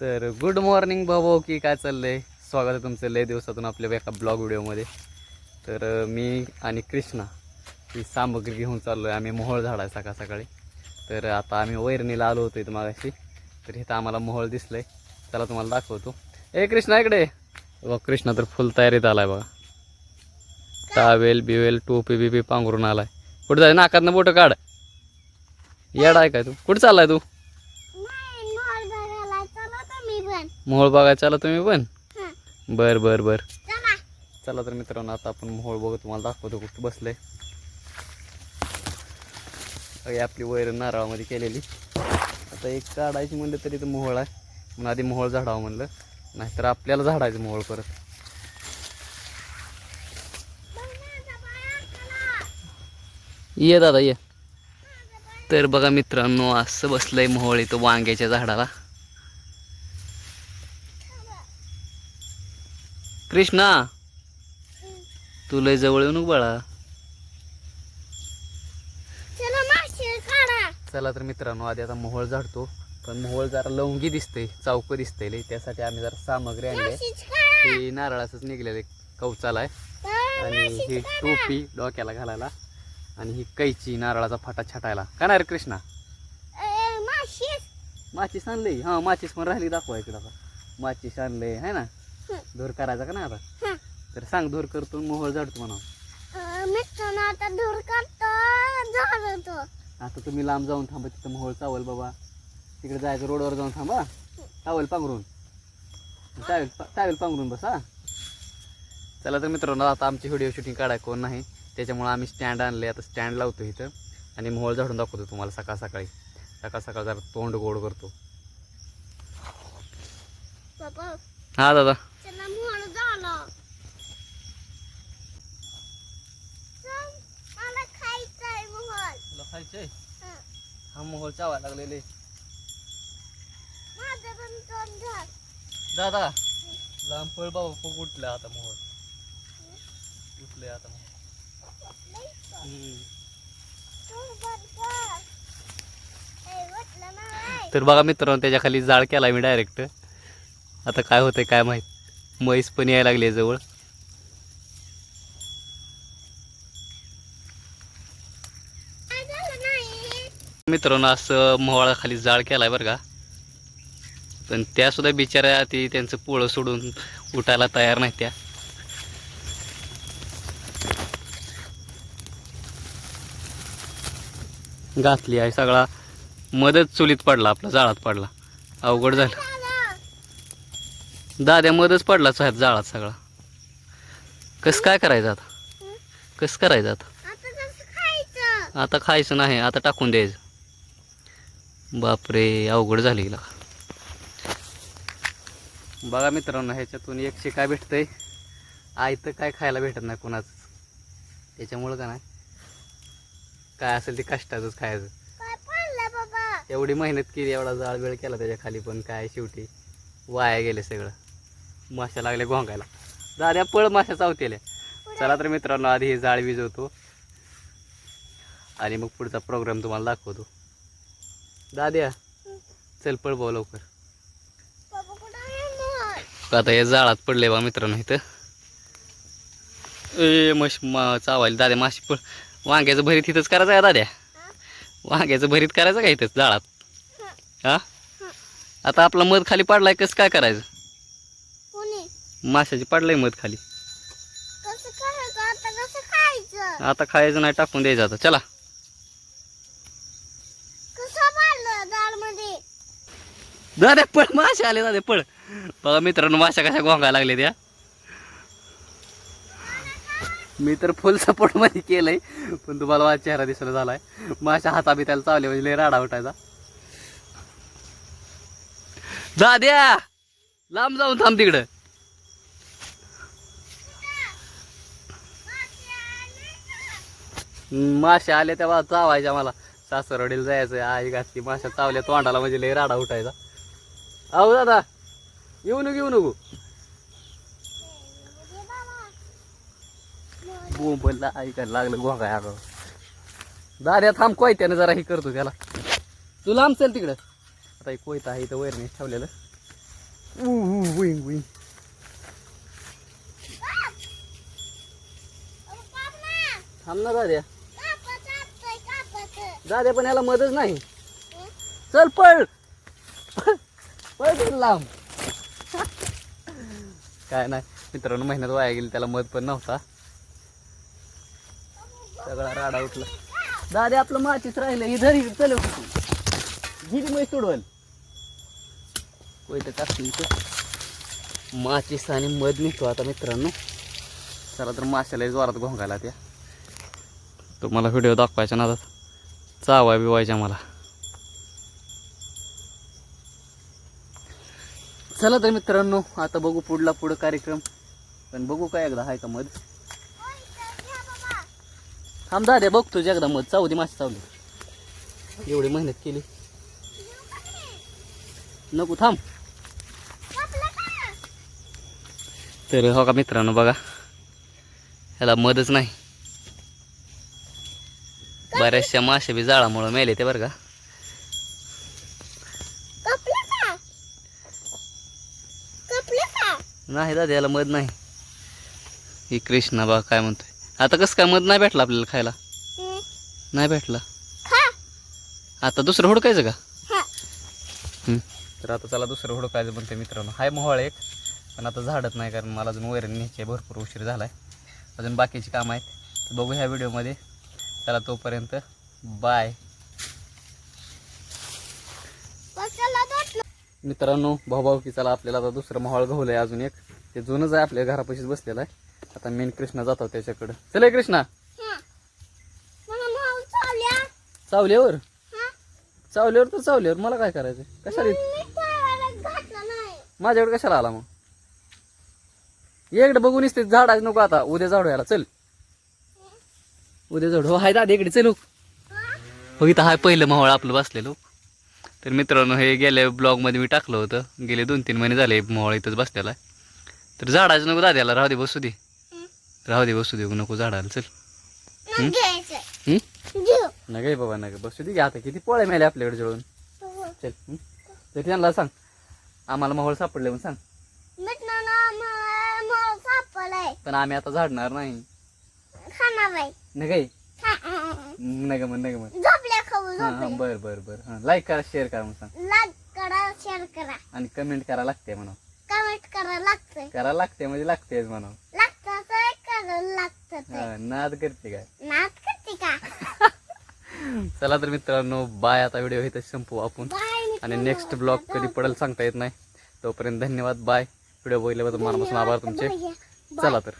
तर good morning भाऊ की काय चाललंय? स्वागत आहे तुमचं लय दिवसातून आपल्या एका ब्लॉग व्हिडिओमध्ये तर मी आणि कृष्णा ही सामग्री घेऊन चाललो आहे आम्ही मोहळ झाड आहे सकाळ सकाळी. तर आता आम्ही वैरणीला आलो होतो इथं मागाशी. तर इथं आम्हाला मोहळ दिसलं आहे चला तुम्हाला दाखवतो. ए कृष्णा इकडे बघ कृष्णा तर फुल तयारीत आला आहे बघा. टावेल बिवेल टोपी बिपी पांघरून आला आहे कुठं जाय? नाकातनं बोटं काढ. येडा आहे काय तू? कुठं चाललाय तू नाही मॉल बघायला चला तुम्ही पण. मोहोळ बघायला चला तुम्ही पण? बर बर बर. चला. तर मित्रांनो आता आपण मोहोळ बघू तुम्हाला दाखवतो कुठं बसलंय. ही आपली वैर नारळामध्ये केलेली. आता एक काढायची म्हणलं तरी तर मोहोळ आहे. म्हणून आधी मोहोळ झाडावं म्हणलं. नाहीतर आपल्याला झाडायचं मोहोळ परत. ये दादा ये. तर बघा मित्रांनो असं बसलंय मोहोळ इथं वांग्याच्या झाडाला. कृष्णा तू लय जवळ येऊ नको बाळा. चला तर मित्रांनो आधी आता मोहोळ झाडतो. पण मोहोळ जरा लवंगी दिसते चौक दिसते लय. त्यासाठी आम्ही जरा सामग्री आणली माशीच काढा. ही नारळाचंच निघलेले कवचाला आहे. आणि ही टोपी डोक्याला घालायला. आणि ही कैची नारळाचा फाटा छाटायला. का नाही रे कृष्णा? माचीस आणली हां माचीस पण राहिली दाखवा इकडं माचीस आणले है ना. धूर करायचा का नाही आता? हं. तर सांग धूर करतो मोहोळ झाडतो म्हणा मित्रांनो आता दूर करतो झाडतो. आता तुम्ही लांब जाऊन थांबा तिथं मोहोळ चावल बाबा. तिकडे जायचं रोडवर जाऊन थांबा. टावेल पांघरून. टावेल टावेल पांघरून बस. हा चला तर मित्रांनो आता आमची व्हिडिओ शूटिंग काढाय कोण नाही. त्याच्यामुळे आम्ही स्टँड आणले आता स्टँड लावतो इथं आणि मोहोळ झाडून दाखवतो तुम्हाला सकाळ सकाळी. सकाळ सकाळ जरा तोंड गोड करतो. हा दादा चला मोहळ झालं चल, मला खायचंय खायचंय हं. मोहोळ चावायला लागलेले. दादा लांब पळ बाबा खूप उठलं आता मोहोळ. उठले आता. तर बघा मित्रांनो त्याच्याखाली जाळ केला मी डायरेक्ट आता काय होतंय काय माहीत? म्हैस पण यायला लागली जवळ काय झालं नाही मित्रांनो असं मोहळाखाली जाळ केलाय बरं का. पण त्या सुद्धा बिचाऱ्या ती त्यांचं पोळं सोडून उठायला तयार नाही त्या. घातली आहे सगळा. मदत चुलीत पडला आपला जाळात पडला. अवघड झालं. दाद्या मदच पडला साहेब जाळात सगळा. कसं काय करायचं आता? कसं करायचं आता? आता खायचं नाही आता टाकून द्यायचं. बापरे अवघड झाली गेला बघा मित्रांनो ह्याच्यातून एकशे काय भेटतंय. आयतं काय खायला भेटत नाही कोणाच. त्याच्यामुळं का नाही? काय असेल ते कष्टाचंच खायचं. एवढी मेहनत केली एवढा जाळ वेळ केला त्याच्याखाली पण काय शेवटी? वाया गेले सगळं. माश्या लागल्या घोंगायला. दाद्या पळ माश्या चावतेल्या. चला तर मित्रांनो आधी हे जाळ विजवतो. आणि मग पुढचा प्रोग्राम तुम्हाला दाखवतो. दाद्या चल पळ भाऊ लवकर. आहे आता हे जाळात पडले बा मित्रांनो इथं. ए मश मा चावायला दाद्या माशी पळ. वांग्याचं भरीत इथंच करायचं का दाद्या? वांग्याचं भरीत करायचं का इथंच जाळात? हा? आता आपला मध खाली पडलाय कसं काय करायचं? माशाची पडलाय मध खाली. आता खायचं नाही टाकून द्यायचं आता. चला कसं पाडलं दाल मध्ये दादा पळ मासे आले दादा पळ. बघा मित्रांनो माशा कशा गोंगा लागले त्या मी तर फुल सपोर्टमध्ये केलंय पण तुम्हाला माझा चेहरा दिसायला झालाय. माशा हाता बी त्याला चावले म्हणजे लय राडा उठायचा. जा द्या लांब जाऊन थांब तिकडं. माशा आले तेव्हा चावायच्या मला. सासरवडीला जायचं आई घातली माशा चावल्या तोंडाला म्हणजे लय राडा उठायचा. अहो दादा येऊ नको येऊ नको. बोंबलला ऐकायला लागलं घोंगाय अगं. दाद्या थांब कोयत्यानं जरा हे करतो त्याला. तू लांब चल तिकडं. आता एक कोयता आहे इथं वैरणी ठेवलेलं. उईंग ऊ, थांब ना दाद्या. दाद्या पण याला मदच नाही. चल पळ. लांब. काय नाही मित्रांनो महिन्यात वाया गेली त्याला मध पण नव्हता. सगळा राडा उठला. दादे आपलं माचीच राहिलं इधर इकडे चल. गिरी मै सोडवल. कोयत तर माचीस आणि मध निघतो आता मित्रांनो. चला तर माशाला जोरात घोंगायला त्या. तुम्हाला व्हिडिओ दाखवायच्या नादात. चावा बिवायच्या मला. चला तर मित्रांनो आता बघू पुढला पुढं कार्यक्रम. पण बघू काय एकदा हाय का मध. थांब इथं घ्या बाबा. थांब दाद्या बघतो एकदा मध चावली मासे चावली एवढी मेहनत केली. नको थांब. तर हो का मित्रांनो बघा. ह्याला मधच नाही. बऱ्याचशा मासे बी जाळामुळं मेले ते बरं का कापलं का? कापलं का? नाही दादा याला मध नाही. ही कृष्णा बा काय म्हणतोय. आता कसं काय मध नाही भेटला आपल्याला खायला. नाही भेटला. आता दुसरं हुडकायचं का. तर आता चला दुसरं हुडकायचं म्हणते मित्रांनो. हाय मोहळ एक पण आता झाडत नाही कारण मला अजून वैरण न्यायची आहे, भरपूर उशीर झाला आहे अजून बाकीची कामं आहेत. तर बघू ह्या व्हिडिओमध्ये चला तोपर्यंत बाय कशाला दोटलं? मित्रांनो भाऊ की चला आपल्याला आता दुसरं मोहळ गवलं आहे अजून एक. ते जुनंच आहे आपल्या घरापाशीच बसलेलं आहे. आता मेन कृष्णा जातो त्याच्याकडं. चल कृष्णा. हं. चावल्यावर? हं? चावल्यावर तर चावल्यावर. मला काय करायचं कशाला. माझ्याकडे कशाला आला मग? इकडे बघून ते झाडाच नको आता. उद्या झाडू याला चल. उद्या झाडू. हो हाय दादा इकडे चल. हो. इथं हाय पहिलं मावळ आपलं बसलेलो. तर मित्रांनो हे गेल्या ब्लॉगमध्ये मी टाकलं होतं गेले दोन तीन महिने झाले मोहळ इथंच बसलेला आहे तर झाडाचं नको दाद्याला राहू दे बसू दे. राहू दे बसू दे नको झाडाला चल मग. हं? नका बाबा नका बसू दे आता किती पोळे मेले आपल्याकडे जळून. चल? तर त्यांना सांग आम्हाला मोहळ सापडले म्हणून सांग. पण आम्ही आता झाडणार नाही. नका. नका म्हण नका खाऊ हा बर बर बर. लाईक करा शेअर करा म्हणून सांग. लाईक करा शेअर करा. आणि कमेंट करा लागते म्हणून कमेंट करा लागतंय. करा लागते म्हणजे लागतेच म्हणून लागतं लागतं हा, नाद करते काय? नाच करते का? चला तर मित्रांनो बाय आता व्हिडिओ इथे संपू आपण. आणि नेक्स्ट ब्लॉग कधी पडेल सांगता येत नाही. तोपर्यंत धन्यवाद बाय व्हिडिओ बघितल्याबद्दल मनापासून आभार तुमचे. चला तर.